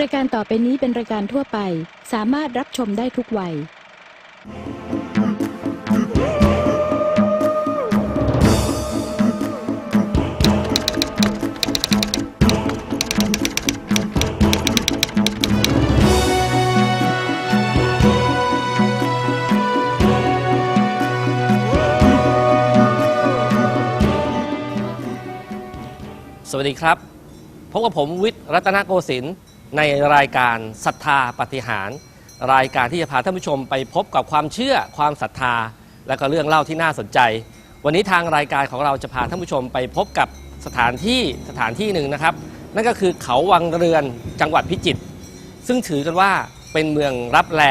รายการต่อไปนี้เป็นรายการทั่วไป สามารถรับชมได้ทุกวัย สวัสดีครับ พบกับผมวิทย์รัตนโกสินทร์ ในรายการศรัทธาปฏิหาร รายการที่จะพาท่านผู้ชมไปพบกับความเชื่อความศรัทธา และก็เรื่องเล่าที่น่าสนใจ วันนี้ทางรายการของเราจะพาท่านผู้ชมไปพบกับสถานที่สถานที่หนึ่งนะครับ นั่นก็คือเขาวังเรือนจังหวัดพิจิตรซึ่งถือกันว่าเป็นเมืองรับแล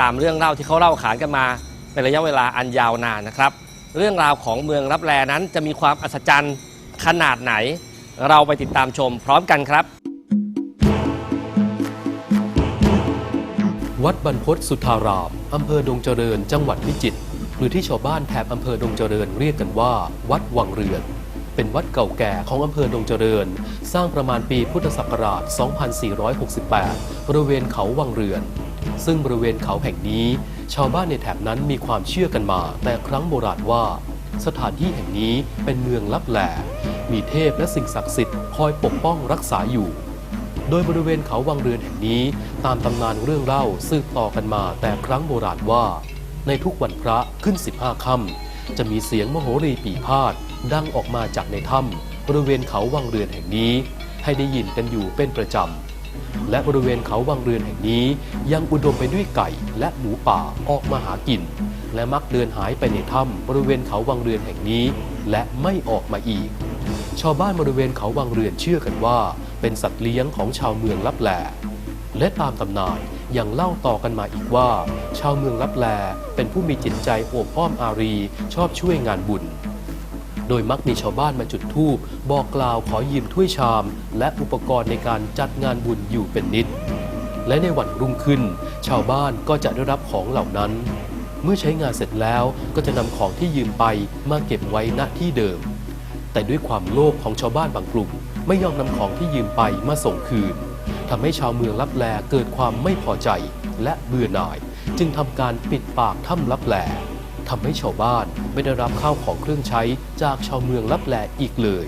ตามเรื่องเล่าที่เขาเล่าขานกันมา เป็นระยะเวลาอันยาวนานนะครับ เรื่องราวของเมืองรับแลนั้นจะมีความอัศจรรย์ขนาดไหน เราไปติดตามชมพร้อมกันครับ วัดบรรพตสุทธาราม อำเภอดงเจริญ จังหวัดพิจิตร หรือที่ชาวบ้านแถบอำเภอดงเจริญเรียกกันว่า วัดวังเรือน เป็นวัดเก่าแก่ของอำเภอดงเจริญ สร้างประมาณปีพุทธศักราช 2468 บริเวณเขาวังเรือน ซึ่งบริเวณเขาแห่งนี้ ชาวบ้านในแถบนั้นมีความเชื่อกันมา แต่ครั้งโบราณว่า สถานที่แห่งนี้เป็นเมืองลับแหลมีเทพและสิ่งศักดิ์สิทธิ์คอยปกป้องรักษาอยู่ โดยบริเวณเขาวังเรือนแห่งนี้ ตามตำนานเรื่องเล่าสืบต่อกันมาแต่ครั้งโบราณว่า ในทุกวันพระขึ้น 15ค่ำจะมีเสียงมโหรีปีพาดดังออกมาจากในถ้ำบริเวณเขาวังเรือนแห่งนี้ ให้ได้ยินกันอยู่เป็นประจำและบริเวณเขาวังเรือนแห่งนี้ ยังอุดมไปด้วยไก่และหมูป่าออกมาหากิน และมักเดินหายไปในถ้ำบริเวณเขาวังเรือนแห่งนี้ และไม่ออกมาอีก ชาวบ้านบริเวณเขาวังเรือนเชื่อกันว่า เป็นสัตว์เลี้ยงของชาวเมืองลับแลและตามตำนานยังเล่าต่อกันมาอีกว่า ชาวเมืองลับแลเป็นผู้มีจิตใจโอบอ้อมอารี ชอบช่วยงานบุญ โดยมักมีชาวบ้านมาจุดธูปบอกกล่าวขอยืมถ้วยชาม และอุปกรณ์ในการจัดงานบุญอยู่เป็นนิด และในวันรุ่งขึ้น ชาวบ้านก็จะได้รับของเหล่านั้น เมื่อใช้งานเสร็จแล้วก็จะนำของที่ยืมไปมาเก็บไว้ณที่เดิม แต่ด้วยความโลภของชาวบ้านบางกลุ่ม ไม่ยอมนำของที่ยืมไปมาส่งคืนทำให้ชาวเมืองลับแลเกิดความไม่พอใจและเบื่อหน่าย จึงทำการปิดปากถ้ำลับแลทำให้ชาวบ้านไม่ได้รับข้าวของเครื่องใช้จากชาวเมืองลับแลอีกเลย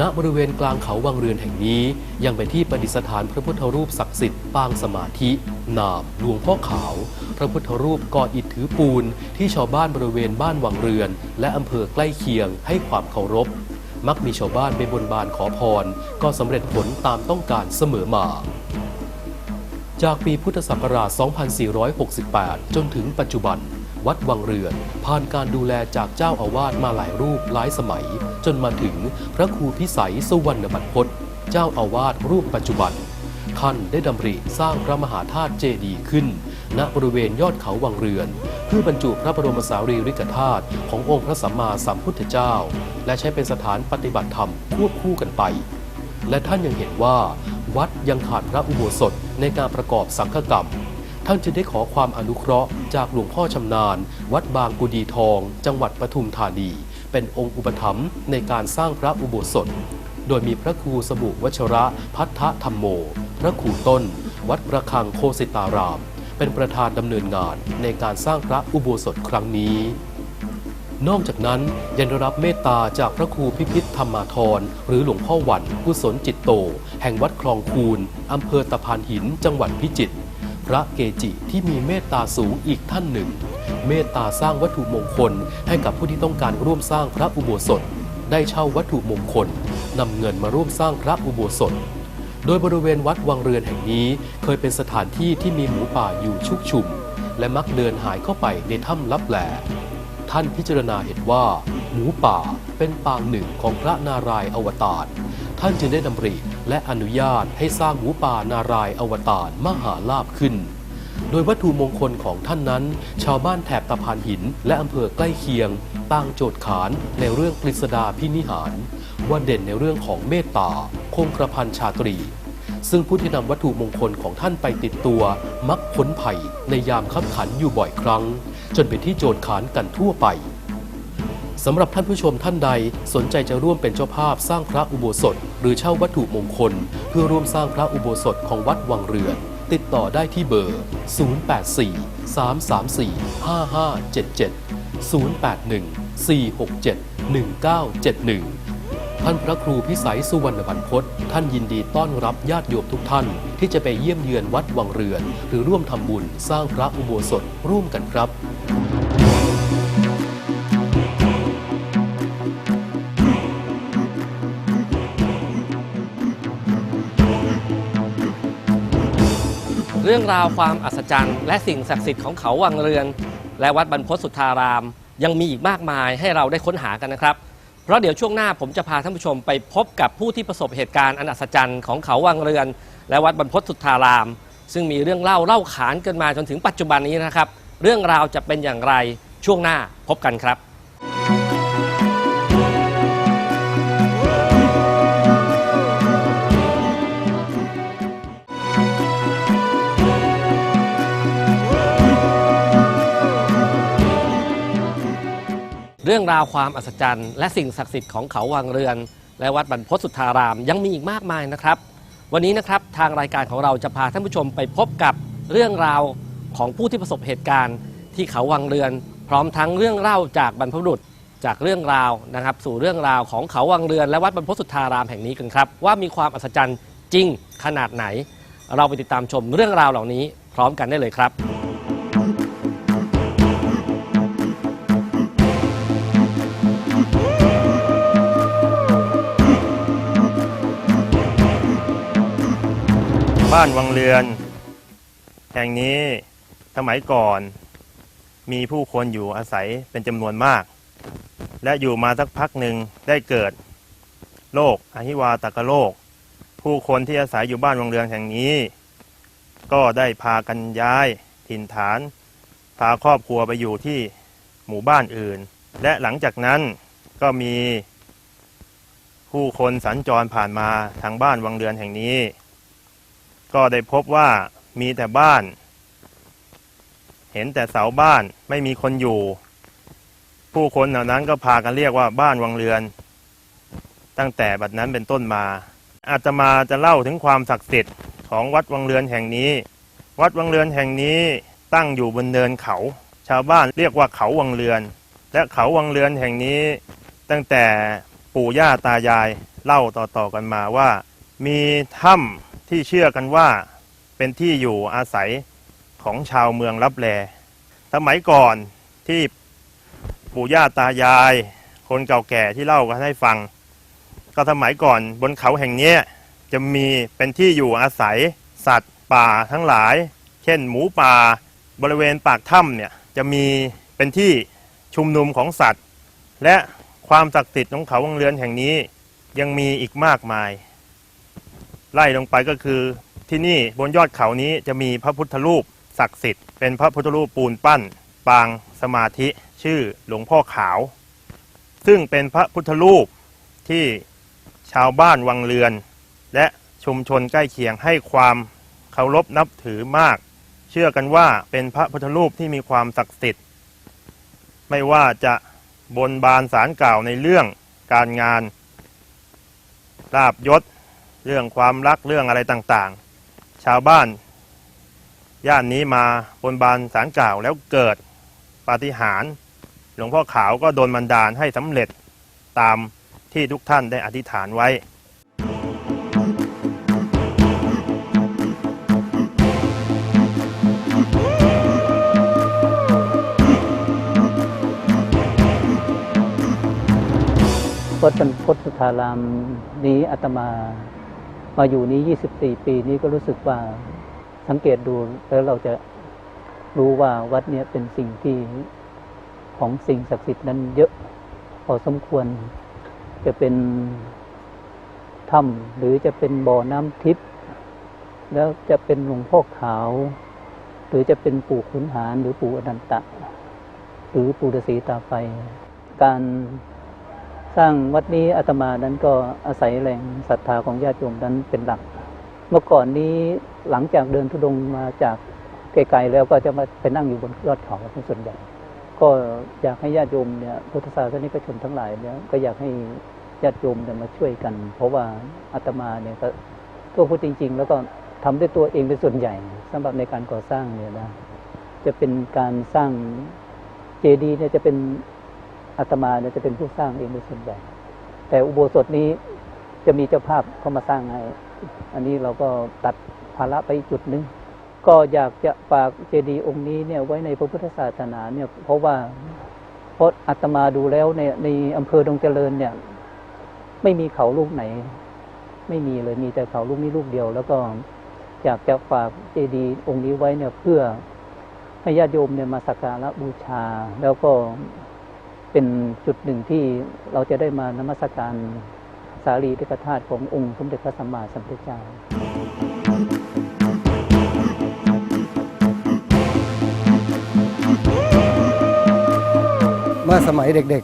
ณ บริเวณกลางเขาวังเรือนแห่งนี้ ยังเป็นที่ประดิษฐานพระพุทธรูปศักดิ์สิทธิ์ปางสมาธิ นามหลวงพ่อขาว พระพุทธรูปก่ออิฐถือปูน ที่ชาวบ้านบริเวณบ้านวังเรือน และอำเภอใกล้เคียงให้ความเคารพ มักมีชาวบ้านไปบนบานขอพร ก็สำเร็จผลตามต้องการเสมอมา จากปีพุทธศักราช 2468 จนถึงปัจจุบัน วัดวังเรือน ผ่านการดูแลจากเจ้าอาวาสมาหลายรูปหลายสมัย จนมาถึงพระครูพิสัยสุวรรณบรรพตเจ้าอาวาสรูปปัจจุบันท่านได้ดำริสร้างพระมหาธาตุเจดีย์ขึ้น ณบริเวณยอดเขาวังเรือน เพื่อบรรจุพระบรมสารีริกธาตุขององค์พระสัมมาสัมพุทธเจ้า และใช้เป็นสถานปฏิบัติธรรมควบคู่กันไป และท่านยังเห็นว่า วัดยังขาดพระอุโบสถในการประกอบสังฆกรรม ท่านจึงได้ขอความอนุเคราะห์จากหลวงพ่อชำนาญ วัดบางกุดีทอง จังหวัดปทุมธานี เป็นองค์อุปถัมภ์ในการสร้างพระอุโบสถโดยมีพระครูสมุวัชระพัทธธรรมโม พระครูต้น วัดประคังโคสิตาราม เป็นประธานดำเนินงานในการสร้างพระอุโบสถครั้งนี้ นอกจากนั้นยังได้รับเมตตาจากพระครูพิพิธธรรมาธรหรือหลวงพ่อวันกุศลจิตโต แห่งวัดคลองคูนอำเภอตะพานหินจังหวัดพิจิตรพระเกจิที่มีเมตตาสูงอีกท่านหนึ่ง เมตตาสร้างวัตถุมงคลให้กับผู้ที่ต้องการร่วมสร้างพระอุโบสถ ได้เช่าวัตถุมงคลนำเงินมาร่วมสร้างพระอุโบสถ โดยบริเวณวัดวังเรือนแห่งนี้ เคยเป็นสถานที่ที่มีหมูป่าอยู่ชุกชุม และมักเดินหายเข้าไปในถ้ำลับแหลท่านพิจารณาเห็นว่า หมูป่าเป็นปางหนึ่งของพระนารายณ์อวตารท่านจึงได้ดำริและอนุญาตให้สร้างหมูป่านารายณ์อวตารมหาลาภขึ้น โดยวัตถุมงคลของท่านนั้น ชาวบ้านแถบตะพานหิน และอำเภอใกล้เคียงต่างโจทย์ขานในเรื่องกฤษดาพินิหาร ว่าเด่นในเรื่องของเมตตาคงกระพันชาตรี ซึ่งผู้ที่นำวัตถุมงคลของท่านไปติดตัว มักพ้นภัยในยามขับขันอยู่บ่อยครั้ง จนเป็นที่โจทย์ขานกันทั่วไปสำหรับท่านผู้ชมท่านใดสนใจจะร่วมเป็นเจ้าภาพสร้างพระอุโบสถ หรือเช่าวัตถุมงคล เพื่อร่วมสร้างพระอุโบสถของวัดวังเรือนติดต่อได้ที่เบอร์ 084 334 5577 081 467 1971 ท่านพระครูพิสัยสุวรรณบรรพตท่านยินดีต้อนรับญาติโยมทุกท่าน ที่จะไปเยี่ยมเยือนวัดวังเรือน หรือร่วมทำบุญสร้างพระอุโบสถร่วมกันครับเรื่องราวความอัศจรรย์ และสิ่งศักดิ์สิทธิ์ของเขาวังเรือน และวัดบรรพตสุทธาราม ยังมีอีกมากมายให้เราได้ค้นหากันนะครับ เพราะเดี๋ยวช่วงหน้าผมจะพาท่านผู้ชมไปพบกับผู้ที่ประสบเหตุการณ์อันอัศจรรย์ของเขาวังเรือน และวัดบรรพตสุทธาราม ซึ่งมีเรื่องเล่าเล่าขานกันมาจนถึงปัจจุบันนี้นะครับ เรื่องราวจะเป็นอย่างไรช่วงหน้าพบกันครับ เรื่องราวความอัศจรรย์ และสิ่งศักดิ์สิทธิ์ของเขาวังเรือน และวัดบรรพตสุทธาราม ยังมีอีกมากมายนะครับ วันนี้นะครับทางรายการของเราจะพาท่านผู้ชมไปพบกับเรื่องราวของผู้ที่ประสบเหตุการณ์ที่เขาวังเรือน พร้อมทั้งเรื่องเล่าจากบรรพบุรุษจากเรื่องราวนะครับ สู่เรื่องราวของเขาวังเรือน และวัดบรรพตสุทธารามแห่งนี้กันครับ ว่ามีความอัศจรรย์จริงขนาดไหน เราไปติดตามชมเรื่องราวเหล่านี้พร้อมกันได้เลยครับ บ้านวังเรือน แห่งนี้สมัยก่อน มีผู้คนอยู่อาศัยเป็นจำนวนมาก และอยู่มาสักพักหนึ่งได้เกิดโรคอหิวาตกโรคผู้คนที่อาศัยอยู่บ้านวังเรือนแห่งนี้ ก็ได้พากันย้ายถิ่นฐาน พาครอบครัวไปอยู่ที่หมู่บ้านอื่น และหลังจากนั้นก็มีผู้คนสัญจรผ่านมาทางบ้านวังเรือนแห่งนี้ ก็ได้พบว่ามีแต่บ้าน เห็นแต่เสาบ้านไม่มีคนอยู่ ผู้คนเหล่านั้นก็พากันเรียกว่าบ้านวังเรือน ตั้งแต่บัดนั้นเป็นต้นมา อาตมาจะเล่าถึงความศักดิ์สิทธิ์ของวัดวังเรือนแห่งนี้ วัดวังเรือนแห่งนี้ตั้งอยู่บนเนินเขา ชาวบ้านเรียกว่าเขาวังเรือน และเขาวังเรือนแห่งนี้ ตั้งแต่ปู่ย่าตายายเล่าต่อๆกันมาว่า มีถ้ำ ที่เชื่อกันว่าเป็นที่อยู่อาศัยของชาวเมืองรับแลสมัยก่อนที่ปู่ย่าตายาย คนเก่าแก่ที่เล่ากันให้ฟัง ก็สมัยก่อนบนเขาแห่งนี้จะมีเป็นที่อยู่อาศัยสัตว์ป่าทั้งหลาย เช่น หมูป่าบริเวณปากถ้ำเนี่ยจะมีเป็นที่ชุมนุมของสัตว์ และความศักดิ์สิทธิ์ของเขาวังเรือนแห่งนี้ยังมีอีกมากมาย ไล่ลงไปก็คือ ที่นี่บนยอดเขานี้จะมีพระพุทธรูปศักดิ์สิทธิ์เป็นพระพุทธรูปปูนปั้น ปางสมาธิชื่อหลวงพ่อขาว ซึ่งเป็นพระพุทธรูปที่ชาวบ้านวังเรือน และชุมชนใกล้เคียงให้ความเคารพนับถือมาก เชื่อกันว่าเป็นพระพุทธรูปที่มีความศักดิ์สิทธิ์ ไม่ว่าจะบนบานสารกล่าวในเรื่องการงานลาบยศ เรื่องความรักเรื่องอะไรต่างๆ ชาวบ้าน ย่านนี้มาบนบานสารกล่าวแล้วเกิดปาฏิหาริย์หลวงพ่อขาวก็โดนบันดาลให้สำเร็จตามที่ทุกท่านได้อธิษฐานไว้วัดบรรพตสุธารามนี้อาตมา มาอยู่นี้ 24 ปีนี้ก็รู้สึกว่าสังเกตดูแล้วเราจะรู้ว่าวัดเนี้ยเป็นสิ่งที่ของสิ่งศักดิ์สิทธิ์นั้นเยอะพอสมควร จะเป็นถ้ำหรือจะเป็นบ่อน้ำทิพย์แล้วจะเป็นหลวงพ่อขาว หรือจะเป็นปู่ขุนหารหรือปู่อนันตะ หรือปู่ฤาษีตาไฟการ สร้างวัดนี้อาตมานั้นก็อาศัยแรงศรัทธาของญาติโยมนั้นเป็นหลัก เมื่อก่อนนี้หลังจากเดินทุดงค์มาจากไกลๆแล้วก็จะมาไปนั่งอยู่บนยอดเขาเป็นส่วนใหญ่ก็อยากให้ญาติโยมเนี่ยพุทธศาสนิกชนทั้งหลายเนี่ยก็อยากให้ญาติโยมเนี่ยมาช่วยกัน เพราะว่าอาตมาเนี่ยก็ก็พูดจริง ๆ แล้วก็ทำด้วยตัวเองเป็นส่วนใหญ่สำหรับในการก่อสร้างเนี่ยนะจะเป็นการสร้างเจดีย์เนี่ยจะเป็น อาตมาเนี่ยจะเป็นผู้สร้างเองเป็นส่วนใหญ่แต่อุโบสถนี้จะมีเจ้าภาพเข้ามาสร้างให้ อันนี้เราก็ตัดภาระไปจุดหนึ่งก็อยากจะฝากเจดีย์องค์นี้เนี่ยไว้ในพระพุทธศาสนาเนี่ย เพราะว่าเพราะอาตมาดูแล้วในในอำเภอดงเจริญเนี่ย ไม่มีเขาลูกไหน ไม่มีเลยมีแต่เขาลูกนี้ลูกเดียว แล้วก็อยากจะฝากเจดีย์องค์นี้ไว้เนี่ยเพื่อให้ญาติโยมเนี่ยมาสักการะบูชา แล้วก็ เป็นจุดหนึ่งที่เราจะได้มานมัสการสารีริกธาตุขององค์สมเด็จพระสัมมาสัมพุทธเจ้าเมื่อสมัยเด็ก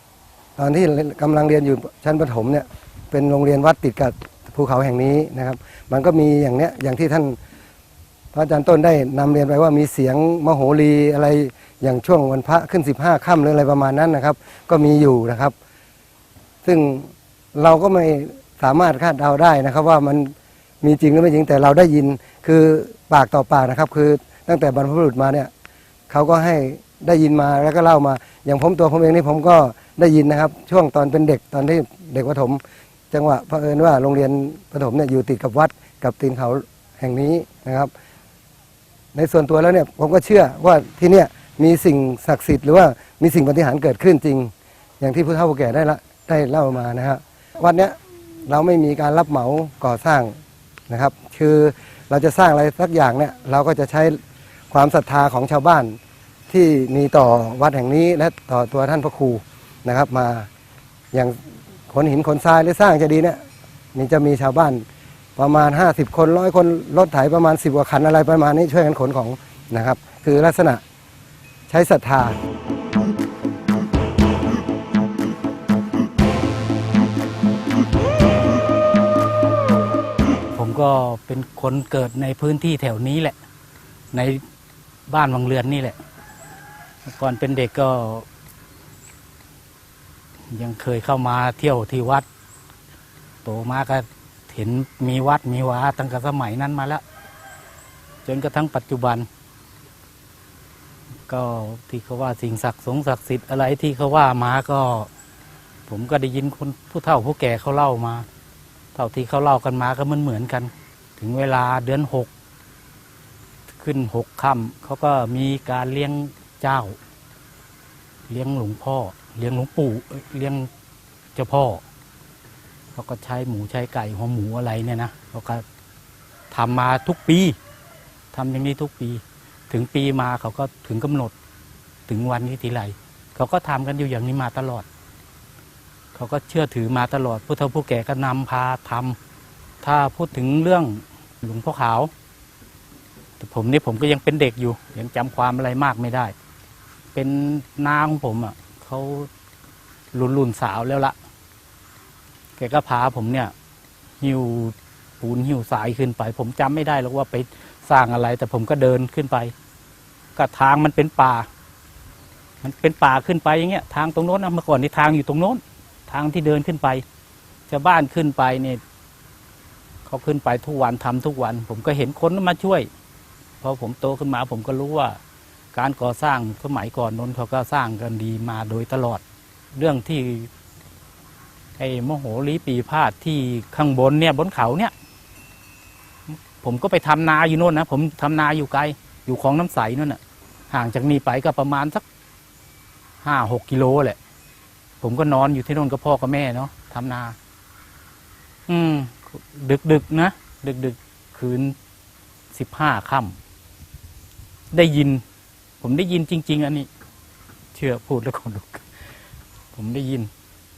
ๆ ตอนที่กำลังเรียนอยู่ชั้นประถมเนี่ยเป็นโรงเรียนวัดติดกับภูเขาแห่งนี้นะครับ มันก็มีอย่างเนี้ยอย่างที่ท่าน พระอาจารย์ต้นได้นำเรียนไปว่ามีเสียงมโหรีอะไรอย่างช่วงวันพระขึ้น 15ค่ำหรืออะไรประมาณนั้นนะครับ ก็มีอยู่นะครับ ซึ่งเราก็ไม่สามารถคาดเดาได้นะครับ ว่ามันมีจริงหรือไม่จริงแต่เราได้ยินคือปากต่อปากนะครับ คือตั้งแต่บรรพบุรุษมาเนี่ยเขาก็ให้ได้ยินมาแล้วก็เล่ามา อย่างผมตัวผมเองนี่ผมก็ได้ยินนะครับ ช่วงตอนเป็นเด็กตอนที่เด็กประถม จังหวะเผอิญว่าโรงเรียนประถมเนี่ยอยู่ติดกับวัดกับตีนเขาแห่งนี้นะครับ ในส่วนตัวแล้วเนี่ยผมก็เชื่อว่าที่เนี่ยมีสิ่งศักดิ์สิทธิ์หรือว่ามีสิ่งปฏิหารเกิดขึ้นจริง อย่างที่ผู้เฒ่าผู้แก่ได้ละได้เล่ามานะฮะวัดเนี้ยเราไม่มีการรับเหมาก่อสร้างนะครับ คือเราจะสร้างอะไรสักอย่างเนี่ยเราก็จะใช้ความศรัทธาของชาวบ้านที่มีต่อวัดแห่งนี้และต่อตัวท่านพระครูนะครับ มาอย่างขนหินขนทรายหรือสร้างเจดีเนี่ยมีจะมีชาวบ้าน ประมาณ 50 คนร้อยคนรถไถประมาณ 10กว่าคันอะไรประมาณนี้ช่วยกันขนของนะครับ คือลักษณะใช้ศรัทธาผมก็เป็นคนเกิดในพื้นที่แถวนี้แหละ ในบ้านวังเรือนนี่แหละ ก่อนเป็นเด็กก็ ยังเคยเข้ามาเที่ยวที่วัด โตมาก็ เห็นมีวัดมีวาตั้งแต่สมัยนั้นมาแล้ว จนกระทั่งปัจจุบัน ก็ที่เขาว่าสิ่งศักดิ์สงศักดิ์สิทธิ์อะไรที่เขาว่ามาก็ ผมก็ได้ยินคนผู้เฒ่าผู้แก่เขาเล่ามา เท่าที่เขาเล่ากันมาก็เหมือนเหมือนกัน ถึงเวลาเดือนหกขึ้นหกค่ำเขาก็มีการเลี้ยงเจ้า เลี้ยงหลวงพ่อ เลี้ยงหลวงปู่เลี้ยงเจ้าพ่อ เขาก็ใช้หมูใช้ไก่หัวหมูอะไรเนี่ยนะเขาก็ทำมาทุกปีทำอย่างนี้ทุกปี ถึงปีมาเขาก็ถึงกำหนดถึงวันนี้ทีไรเขาก็ทำกันอยู่อย่างนี้มาตลอด เขาก็เชื่อถือมาตลอดผู้เฒ่าผู้แก่ก็นำพาทำถ้าพูดถึงเรื่องหลวงพ่อขาวแต่ผมนี่ผมก็ยังเป็นเด็กอยู่ยังจำความอะไรมากไม่ได้ เป็นนาของผมอะเขารุ่นรุ่นสาวแล้วละ แกก็พาผมเนี่ย หิวปูนหิวสายขึ้นไป ผมจำไม่ได้หรอกว่าไปสร้างอะไร แต่ผมก็เดินขึ้นไป ก็ทางมันเป็นป่า มันเป็นป่าขึ้นไปอย่างเงี้ยทางตรงโน้นนะเมื่อก่อนนี่ทางอยู่ตรงโน้น ทางที่เดินขึ้นไปชาวบ้านขึ้นไปเนี่ยเขาขึ้นไปทุกวันทำทุกวัน ผมก็เห็นคนมาช่วยพอผมโตขึ้นมา ผมก็รู้ว่า การก่อสร้างสมัยก่อนนนเขาก็สร้างกันดีมาโดยตลอด เรื่องที่ ไอ้มโหรีปีพาดที่ข้างบนเนี่ยบนเขาเนี่ย ผมก็ไปทำนาอยู่โน่นนะผมทำนาอยู่ไกล อยู่ของน้ำใสนั่นน่ะ ห่างจากนี้ไปก็ประมาณสักห้าหกกิโลแหละ ผมก็นอนอยู่ที่โน่นกับพ่อกับแม่เนาะทำนา อืม ดึกดึกนะดึกดึกคืนสิบห้าค่ำได้ยิน ผมได้ยินจริง ๆ อันนี้ เชื่อพูดแล้วคนลุกผมได้ยิน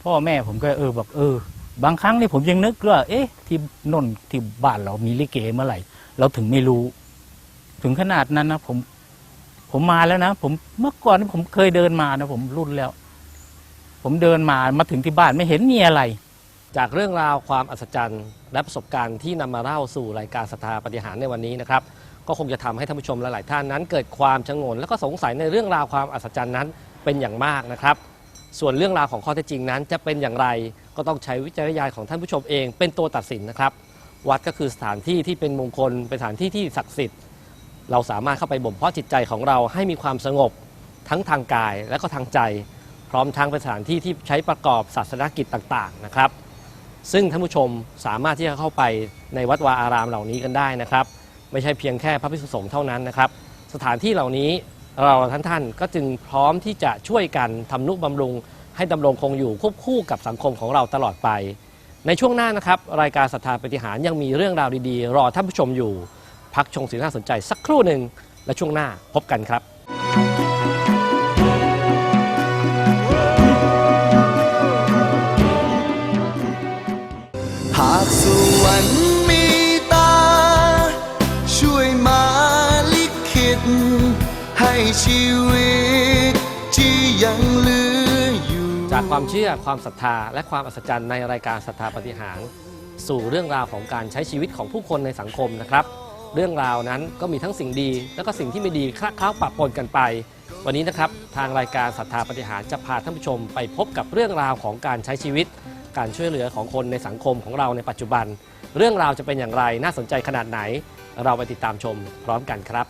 พ่อแม่ผมก็เออแบอกเออ บางครั้งนี่ผมยังนึกว่า เอ๊ะ ที่นนที่บ้านเรามีลิเกเมื่อไหร่ เราถึงไม่รู้ ถึงขนาดนั้นนะผมผมมาแล้วนะผมเมื่อก่อนนี่ผมเคยเดินมานะผมรุ่นแล้ว ผมเดินมามาถึงที่บ้านไม่เห็นมีอะไร จากเรื่องราวความอัศจรรย์ และประสบการณ์ที่นำมาเล่าสู่รายการสถาปฏิหารในวันนี้นะครับ ก็คงจะทำให้ท่านผู้ชมหลายๆท่านนั้น เกิดความชงน และก็สงสัยในเรื่องราวความอัศจรรย์นั้นเป็นอย่างมากนะครับ ส่วนเรื่องราวของข้อเท็จจริงนั้น จะเป็นอย่างไรก็ต้องใช้วิจารณญาณของท่านผู้ชมเอง เป็นตัวตัดสินนะครับ วัดก็คือสถานที่ที่เป็นมงคลเป็นสถานที่ที่ศักดิ์สิทธิ์ เราสามารถเข้าไปบ่มเพาะจิตใจของเราให้มีความสงบทั้งทางกายและก็ทางใจ พร้อมทั้งเป็นสถานที่ที่ใช้ประกอบศาสนกิจต่างๆนะครับ ซึ่งท่านผู้ชมสามารถที่จะเข้าไปในวัดวาอารามเหล่านี้กันได้นะครับ ไม่ใช่เพียงแค่พระภิกษุสงฆ์เท่านั้นนะครับ สถานที่เหล่านี้ เราท่านท่านๆก็จึงพร้อมที่จะช่วยกันทำนุบำรุง ให้ดำรงคงอยู่ควบคู่กับสังคมของเราตลอดไป ในช่วงหน้านะครับ รายการศรัทธาปฏิหารยังมีเรื่องราวดีๆ รอท่านผู้ชมอยู่ พักชงสิ่งน่าสนใจสักครู่หนึ่งและช่วงหน้าพบกันครับหากสุวรรค์ ความเชื่อความศรัทธา และความอัศจรรย์ในรายการศรัทธาปฏิหาร สู่เรื่องราวของการใช้ชีวิตของผู้คนในสังคมนะครับ เรื่องราวนั้นก็มีทั้งสิ่งดี และก็สิ่งที่ไม่ดีคละเคล้าปะปนกันไป วันนี้นะครับทางรายการศรัทธาปฏิหารจะพาท่านผู้ชมไปพบกับเรื่องราวของการใช้ชีวิต การช่วยเหลือของคนในสังคมของเราในปัจจุบัน เรื่องราวจะเป็นอย่างไรน่าสนใจขนาดไหน เราไปติดตามชมพร้อมกันครับ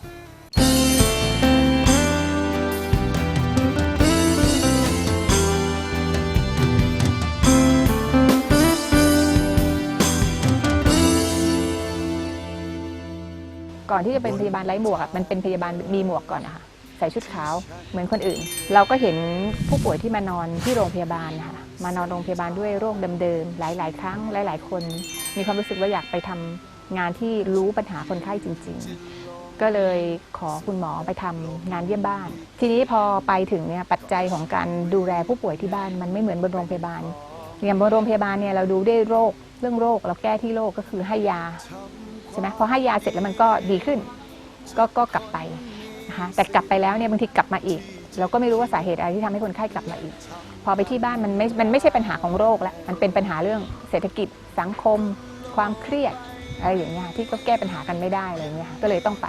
อนที่จะเป็นพยาบาลไร้หมวกอะมันเป็นพยาบาลมีหมวกก่อนนะคะใส่ชุดขาวเหมือนคนอื่น เราก็เห็นผู้ป่วยที่มานอนที่โรงพยาบาลนะคะมานอนโรงพยาบาลด้วยโรคเดิมๆหลาย ๆ ครั้งหลาย ๆ คน มีความรู้สึกว่าอยากไปทำงานที่รู้ปัญหาคนไข้จริง ๆ ก็เลยขอคุณหมอไปทำงานเยี่ยมบ้าน ทีนี้พอไปถึงเนี่ยปัจจัยของการดูแลผู้ป่วยที่บ้านมันไม่เหมือนบนโรงพยาบาลอย่างบนโรงพยาบาลเนี่ยเราดูได้โรคเรื่องโรคเราแก้ที่โรคก็คือให้ยา ช่ไหมพอให้ยาเสร็จแล้วมันก็ดีขึ้น ก็ก็กลับไปนะคะแต่กลับไปแล้วเนี่ยบางทีกลับมาอีก เราก็ไม่รู้ว่าสาเหตุอะไรที่ทำให้คนไข้กลับมาอีก พอไปที่บ้านมันไม่มันไม่ใช่ปัญหาของโรคแล้วมันเป็นปัญหาเรื่องเศรษฐกิจสังคม ความเครียดอะไรอย่างเงี้ยที่ก็แก้ปัญหากันไม่ได้อะไรเงี้ยก็เลยต้องไป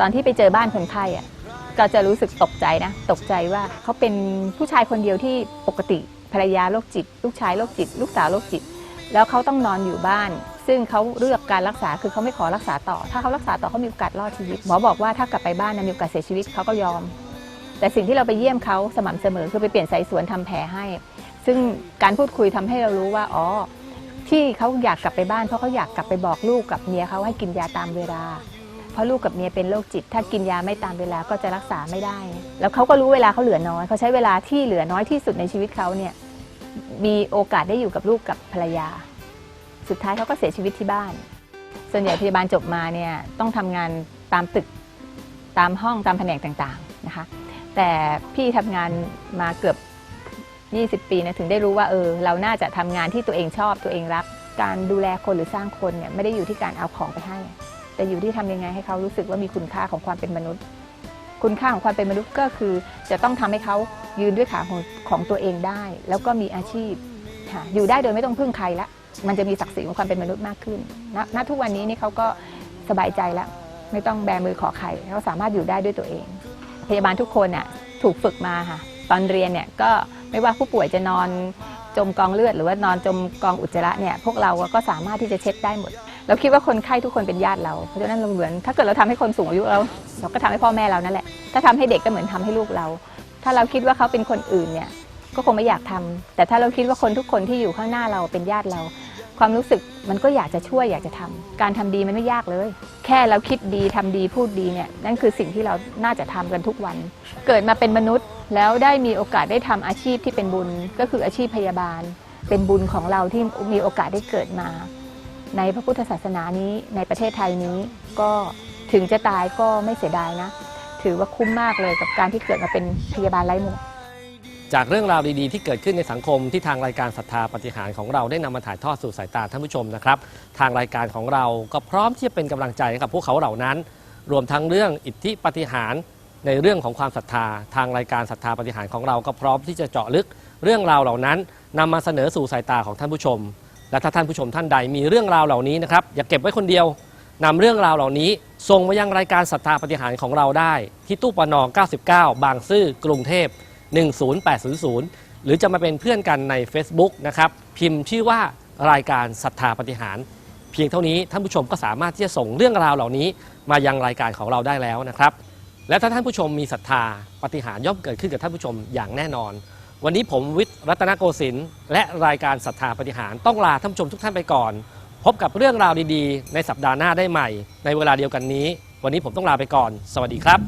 ตอนที่ไปเจอบ้านคนไข้อะก็จะรู้สึกตกใจนะ ตกใจว่าเขาเป็นผู้ชายคนเดียวที่ปกติภรรยาโรคจิต ลูกชายโรคจิต ลูกสาวโรคจิต แล้วเขาต้องนอนอยู่บ้าน ซึ่งเขาเลือกการรักษาคือเขาไม่ขอรักษาต่อ ถ้าเขารักษาต่อเขามีโอกาสรอดชีวิตหมอบอกว่าถ้ากลับไปบ้านนะมีโอกาสเสียชีวิตเขาก็ยอม แต่สิ่งที่เราไปเยี่ยมเขาสม่ำเสมอคือไปเปลี่ยนสายสวนทำแผลให้ ซึ่งการพูดคุยทำให้เรารู้ว่าอ๋อที่เขาอยากกลับไปบ้านเพราะเขาอยากกลับไปบอกลูกกับเมียเขาให้กินยาตามเวลา เพราะลูกกับเมียเป็นโรคจิต ถ้ากินยาไม่ตามเวลาก็จะรักษาไม่ได้ แล้วเขาก็รู้เวลาเขาเหลือน้อยเขาใช้เวลาที่เหลือน้อยที่สุดในชีวิตเขาเนี่ยมีโอกาสได้อยู่กับลูกกับภรรยา สุดท้ายเขาก็เสียชีวิตที่บ้าน ส่วนใหญ่พยาบาลจบมาเนี่ยต้องทำงานตามตึกตามห้องตามแผนกต่างๆนะคะ แต่พี่ทำงานมาเกือบ 20 ปีนะถึงได้รู้ว่าเออเราน่าจะทำงานที่ตัวเองชอบตัวเองรัก การดูแลคนหรือสร้างคนเนี่ยไม่ได้อยู่ที่การเอาของไปให้ แต่อยู่ที่ทำยังไงให้เขารู้สึกว่ามีคุณค่าของความเป็นมนุษย์ คุณค่าของความเป็นมนุษย์ก็คือ จะต้องทำให้เขายืนด้วยขาของของตัวเองได้ แล้วก็มีอาชีพอยู่ได้โดยไม่ต้องพึ่งใครละ มันจะมีศักดิ์ศรีของความเป็นมนุษย์มากขึ้นณณทุกวันนี้นี่เขาก็สบายใจแล้ว ไม่ต้องแบมือขอใครเขาสามารถอยู่ได้ด้วยตัวเอง พยาบาลทุกคนน่ะถูกฝึกมาค่ะ ตอนเรียนเนี่ยก็ไม่ว่าผู้ป่วยจะนอนจมกองเลือด หรือว่านอนจมกองอุจจาระเนี่ยพวกเราก็สามารถที่จะเช็ดได้หมด เราคิดว่าคนไข้ทุกคนเป็นญาติเราเพราะฉะนั้นเราเหมือน ถ้าเกิดเราทำให้คนสูงอายุเราเราก็ทำให้พ่อแม่เรานั่นแหละ ถ้าทำให้เด็กก็เหมือนทำให้ลูกเรา ถ้าเราคิดว่าเขาเป็นคนอื่นเนี่ยก็คงไม่อยากทำแต่ถ้าเราคิดว่าคนทุกคนที่อยู่ข้างหน้าเราเป็นญาติเรา ความรู้สึกมันก็อยากจะช่วยอยากจะทำการทำดีมันไม่ยากเลย แค่เราคิดดีทำดีพูดดีเนี่ยนั่นคือสิ่งที่เราน่าจะทำกันทุกวัน เกิดมาเป็นมนุษย์แล้วได้มีโอกาสได้ทำอาชีพที่เป็นบุญก็คืออาชีพพยาบาล เป็นบุญของเราที่มีโอกาสได้เกิดมา ในพระพุทธศาสนานี้ในประเทศไทยนี้ก็ถึงจะตายก็ไม่เสียดายนะ ถือว่าคุ้มมากเลยกับการที่เกิดมาเป็นพยาบาลไร้หมวก จากเรื่องราวดีๆ ที่เกิดขึ้นในสังคมที่ทางรายการศรัทธาปฏิหารของเราได้นำมาถ่ายทอดสู่สายตาท่านผู้ชมนะครับทางรายการของเราก็พร้อมที่จะเป็นกำลังใจให้กับพวกเขาเหล่านั้น รวมทั้งเรื่องอิทธิปฏิหารในเรื่องของความศรัทธา ทางรายการศรัทธาปฏิหารของเราก็พร้อมที่จะเจาะลึกเรื่องราวเหล่านั้นนำมาเสนอสู่สายตาของท่านผู้ชม และถ้าท่านผู้ชมท่านใดมีเรื่องราวเหล่านี้นะครับอย่าเก็บไว้คนเดียวนำเรื่องราวเหล่านี้ส่งมายังรายการศรัทธาปฏิหารของเราได้ ที่ตู้ปน99 บางซื่อกรุงเทพ 10800 หรือจะมาเป็นเพื่อนกันใน Facebook นะครับ พิมพ์ชื่อว่ารายการศรัทธาปฏิหารเพียงเท่านี้ท่านผู้ชมก็สามารถที่จะส่งเรื่องราวเหล่านี้ มายังรายการของเราได้แล้วนะครับ และถ้าท่านผู้ชมมีศรัทธาปฏิหารย่อมเกิดขึ้นกับท่านผู้ชมอย่างแน่นอน วันนี้ผมวิทย์รัตนโกสินทร์และรายการศรัทธาปฏิหารต้องลาท่านผู้ชมทุกท่านไปก่อน พบกับเรื่องราวดีๆ ในสัปดาห์หน้าได้ใหม่ ในเวลาเดียวกันนี้ วันนี้ผมต้องลาไปก่อน สวัสดีครับ